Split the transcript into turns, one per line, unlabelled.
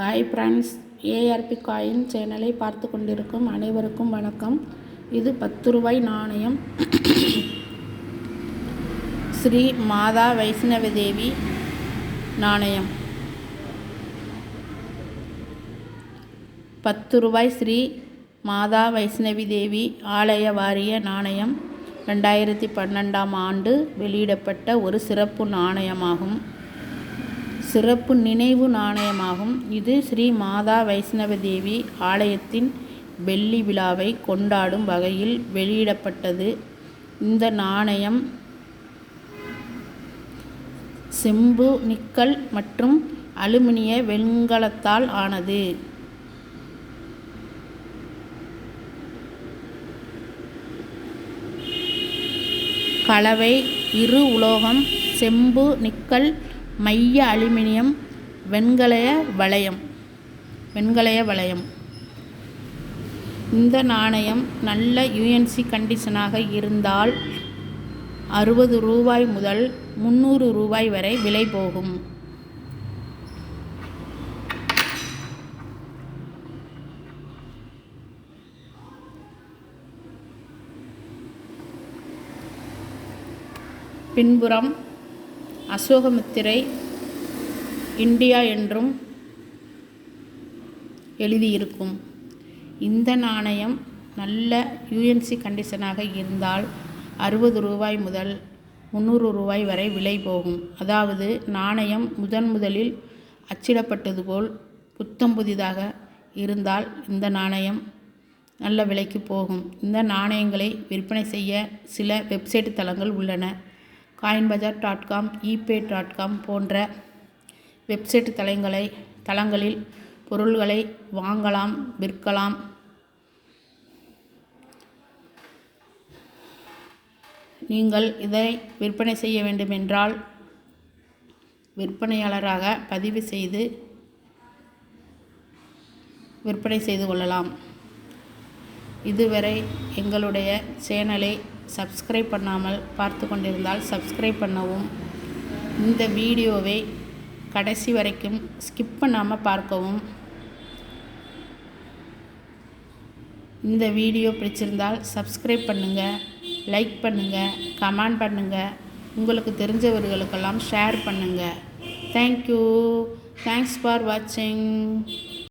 Hi friends. ARP coin சேனலை பார்த்து கொண்டிருக்கும் அனைவருக்கும் வணக்கம். இது பத்து ரூபாய் நாணயம். ஸ்ரீ மாதா வைஷ்ணவ தேவி நாணயம். பத்து ரூபாய் ஸ்ரீ மாதா வைஷ்ணவி தேவி ஆலய வாரிய நாணயம். ரெண்டாயிரத்தி பன்னெண்டாம் ஆண்டு வெளியிடப்பட்ட ஒரு சிறப்பு நாணயமாகும். சிறப்பு நினைவு நாணயமாகும். இது ஸ்ரீ மாதா வைஷ்ணவ தேவி ஆலயத்தின் வெள்ளி விழாவை கொண்டாடும் வகையில் வெளியிடப்பட்டது. இந்த நாணயம் செம்பு நிக்கல் மற்றும் அலுமினிய வெண்கலத்தால் ஆனது. கலவை இரு உலோகம் செம்பு நிக்கல் மைய அலுமினியம் வெண்கலய வளையம். வெண்கலய வளையம். இந்த நாணயம் நல்ல யூஎன்சி கண்டிஷனாக இருந்தால் அறுபது ரூபாய் முதல் முந்நூறு ரூபாய் வரை விலை போகும். பின்புறம் அசோகமுத்திரை இந்தியா என்றும் எழுதியிருக்கும். இந்த நாணயம் நல்ல யூஎன்சி கண்டிஷனாக இருந்தால் அறுபது ரூபாய் முதல் முந்நூறு ரூபாய் வரை விலை போகும். அதாவது நாணயம் முதன் முதலில் அச்சிடப்பட்டது போல் புத்தம் புதிதாக இருந்தால் இந்த நாணயம் நல்ல விலைக்கு போகும். இந்த நாணயங்களை விற்பனை செய்ய சில வெப்சைட் தளங்கள் உள்ளன. Coin bazaar dot com eBay dot com போன்ற வெப்சைட் தளங்களை தளங்களில் பொருள்களை வாங்கலாம் விற்கலாம். நீங்கள் இதை விற்பனை செய்ய வேண்டுமென்றால் விற்பனையாளராக பதிவு செய்து விற்பனை செய்து கொள்ளலாம். இதுவரை எங்களுடைய சேனலை சப்ஸ்கிரைப் பண்ணாமல் பார்த்து கொண்டிருந்தால் சப்ஸ்கிரைப் பண்ணவும். இந்த வீடியோவை கடைசி வரைக்கும் ஸ்கிப் பண்ணாமல் பார்க்கவும். இந்த வீடியோ பிடிச்சிருந்தால் சப்ஸ்கிரைப் பண்ணுங்கள் லைக் பண்ணுங்கள் கமெண்ட் பண்ணுங்கள் உங்களுக்கு தெரிஞ்சவர்களுக்கெல்லாம் ஷேர் பண்ணுங்கள் தேங்க்யூ தேங்க்ஸ் ஃபார் வாட்சிங்